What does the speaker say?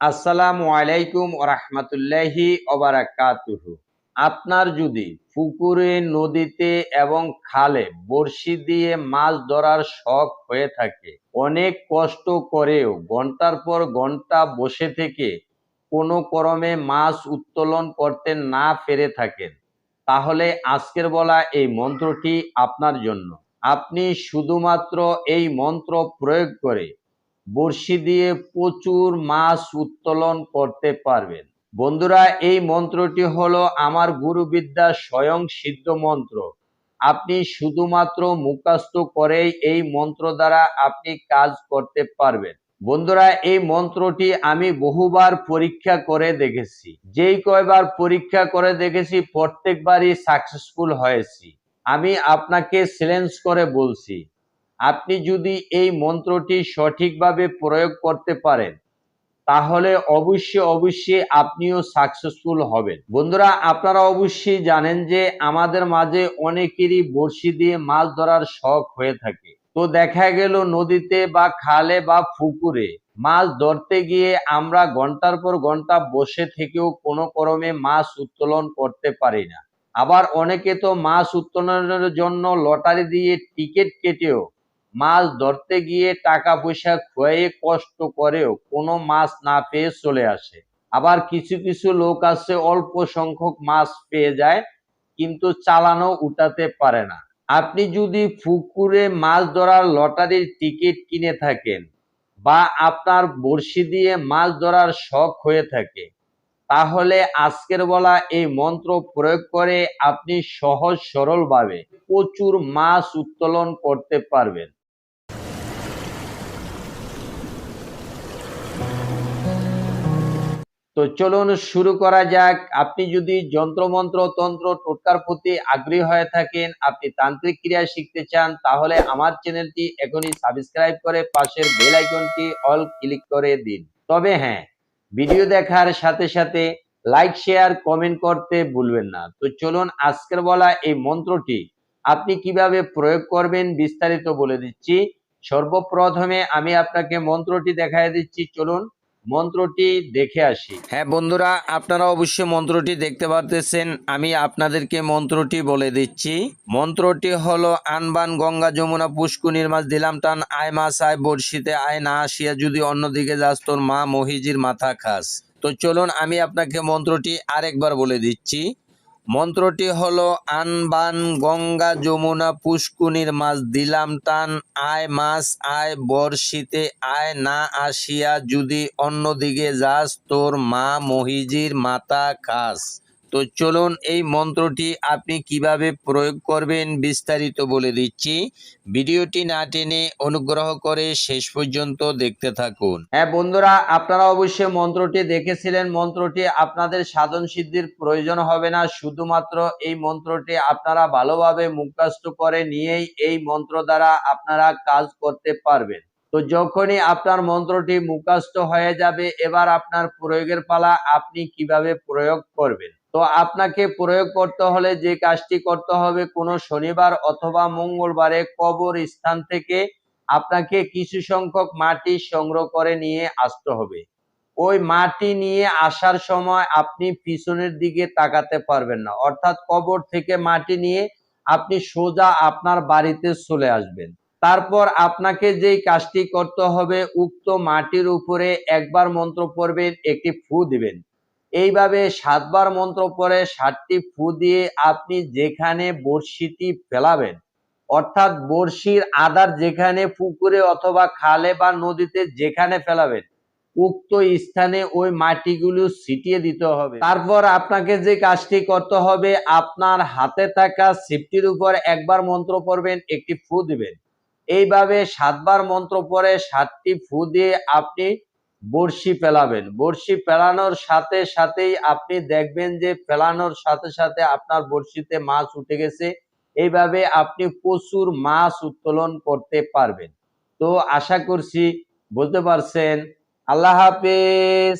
আসসালামু আলাইকুম রহমতুল্লাহি ওবারাকাতুহু আপনার যদি পুকুরে, নদীতে এবং খালে বড়শি দিয়ে মাছ ধরার শখ হয়ে থাকে, অনেক কষ্ট করেও ঘণ্টার পর ঘণ্টা বসে থেকে কোনো ক্রমে মাছ উত্তোলন করতে না পেরে থাকেন, তাহলে আজকের বলা এই মন্ত্রটি আপনার জন্য। আপনি শুধুমাত্র এই মন্ত্র প্রয়োগ করে বড়শি দিয়ে প্রচুর মাছ উত্তোলন করতে পারবেন। বন্ধুরা, এই মন্ত্রটি হলো আমার গুরুবিদ্যা স্বয়ং সিদ্ধ মন্ত্র। আপনি শুধুমাত্র মুখাস্ত করেই এই মন্ত্র দ্বারা আপনি কাজ করতে পারবেন। বন্ধুরা, এই মন্ত্রটি আমি বহুবার পরীক্ষা করে দেখেছি। যেই কয়বার পরীক্ষা করে দেখেছি, প্রত্যেকবারই সাকসেসফুল হয়েছি। আমি আপনাকে চ্যালেঞ্জ করে বলছি আপনি যদি এই মন্ত্রটি সঠিকভাবে প্রয়োগ করতে পারেন, তাহলে অবশ্যই অবশ্যই আপনিও সাকসেসফুল হবেন। বন্ধুরা, আপনারা অবশ্যই জানেন যে আমাদের মাঝে অনেকেরই বড়শি দিয়ে মাছ ধরার শখ হয়ে থাকে। তো দেখা গেল নদীতে বা খালে বা পুকুরে মাছ ধরতে গিয়ে আমরা ঘণ্টার পর ঘণ্টা বসে থেকেও কোনো ক্রমে মাছ উত্তোলন করতে পারি না। আবার অনেকে তো মাছ উত্তোলনের জন্য লটারি দিয়ে টিকিট কেটেও মাছ ধরতে গিয়ে টাকা পয়সা খুয়ে কষ্ট করেও কোনো মাছ না পেয়ে চলে আসে। আবার কিছু কিছু লোক আছে, অল্প সংখ্যক মাছ পেয়ে যায়, কিন্তু চালানো উঠাতে পারে না। আপনি যদি পুকুরে মাছ ধরার লটারির টিকিট কিনে থাকেন বা আপনার বড়শি দিয়ে মাছ ধরার শখ হয়ে থাকে, তাহলে আজকের বলা এই মন্ত্র প্রয়োগ করে আপনি সহজ সরলভাবে প্রচুর মাছ উত্তোলন করতে পারবেন। তো চলুন শুরু করা যাক। আপনি যদি যন্ত্রমন্ত্র, তন্ত্র, টোটকার প্রতি আগ্রহী হয়ে থাকেন, আপনি তান্ত্রিক ক্রিয়া শিখতে চান, তাহলে আমার চ্যানেলটি এখনই সাবস্ক্রাইব করে পাশের বেল আইকনটি অল ক্লিক করে দিন। তবে হ্যাঁ ভিডিও দেখার সাথে সাথে লাইক শেয়ার কমেন্ট করতে ভুলবেন না। তো চলুন আজকের বলা এই মন্ত্রটি আপনি কীভাবে প্রয়োগ করবেন বিস্তারিত বলে দিচ্ছি। সর্বপ্রথমে আমি আপনাকে মন্ত্রটি দেখায় দিচ্ছি। চলুন মন্ত্রটি দেখে আসি। হ্যাঁ বন্ধুরা, আপনারা অবশ্যই মন্ত্রটি দেখতে পারতেছেন। আমি আপনাদেরকে মন্ত্রটি বলে দিচ্ছি। মন্ত্রটি হলো, আনবান গঙ্গা যমুনা পুষ্কুনির মাছ দিলাম টান, আয় মাছ আয় বড়শিতে, আয় না আসিয়া যদি অন্যদিকে যাস তোর মা মহিজির মাথা খাস। তো চলুন, আমি আপনাকে মন্ত্রটি আরেকবার বলে দিচ্ছি। মন্ত্রটি হলো আনবান গঙ্গা যমুনা পুষ্কুনির মাছ দিলাম টান, আয় মাছ, আয় বর্ষিতে, আয় না আসিয়া যদি অন্যদিকে যাস, তোর মা মহিজির মাতা খাস তো চলুন এই মন্ত্রটি আপনি কীভাবে প্রয়োগ করবেন বিস্তারিত বলে দিচ্ছি। ভিডিওটি না টেনে অনুগ্রহ করে শেষ পর্যন্ত দেখতে থাকুন। হ্যাঁ বন্ধুরা, আপনারা অবশ্যই মন্ত্রটি দেখেছিলেন। মন্ত্রটি আপনাদের সাধন সিদ্ধির প্রয়োজন হবে না। শুধুমাত্র এই মন্ত্রটি আপনারা ভালোভাবে মুখাস্ত করে নিয়েই এই মন্ত্র দ্বারা আপনারা কাজ করতে পারবেন। তো যখনই আপনার মন্ত্রটি মুখস্থ হয়ে যাবে, এবার আপনার প্রয়োগের পালা আপনি কীভাবে প্রয়োগ করবেন? তো আপনাকে প্রয়োগ করতে হলে যে কাজটি করতে হবে কোনো শনিবার অথবা মঙ্গলবারে কবর স্থান থেকে আপনাকে কিছু সংখ্যক মাটি সংগ্রহ করে নিয়ে আসতে হবে। ওই মাটি নিয়ে আসার সময় আপনি পিছনের দিকে তাকাতে পারবেন না। অর্থাৎ কবর থেকে মাটি নিয়ে আপনি সোজা আপনার বাড়িতে চলে আসবেন। তারপর আপনাকে যেই কাজটি করতে হবে, উক্ত মাটির উপরে একবার মন্ত্র পড়বেন, একটি ফু দিবেন। এইভাবে সাতবার মন্ত্র পরে সাতটি ফু দিয়ে আপনি যেখানে বড়শিটি ফেলাবেন, অর্থাৎ বড়শির আদার যেখানে পুকুরে অথবা খালে বা নদীতে যেখানে ফেলাবেন, উক্ত স্থানে ওই মাটিগুলো ছিটিয়ে দিতে হবে। তারপর আপনাকে যে কাজটি করতে হবে, আপনার হাতে থাকা সিপটির উপর একবার মন্ত্র পড়বেন, একটি ফু দিবেন। এইভাবে সাতবার মন্ত্র পরে সাতটি ফু দিয়ে আপনি বড়শি ফেলাবেন। বড়শি ফেলানোর সাথে সাথেই আপনি দেখবেন যে ফেলানোর সাথে সাথে আপনার বড়শিতে মাছ উঠে গেছে। এইভাবে আপনি প্রচুর মাছ উত্তোলন করতে পারবেন। তো আশা করছি বলতে পারছেন। আল্লাহ হাফেজ।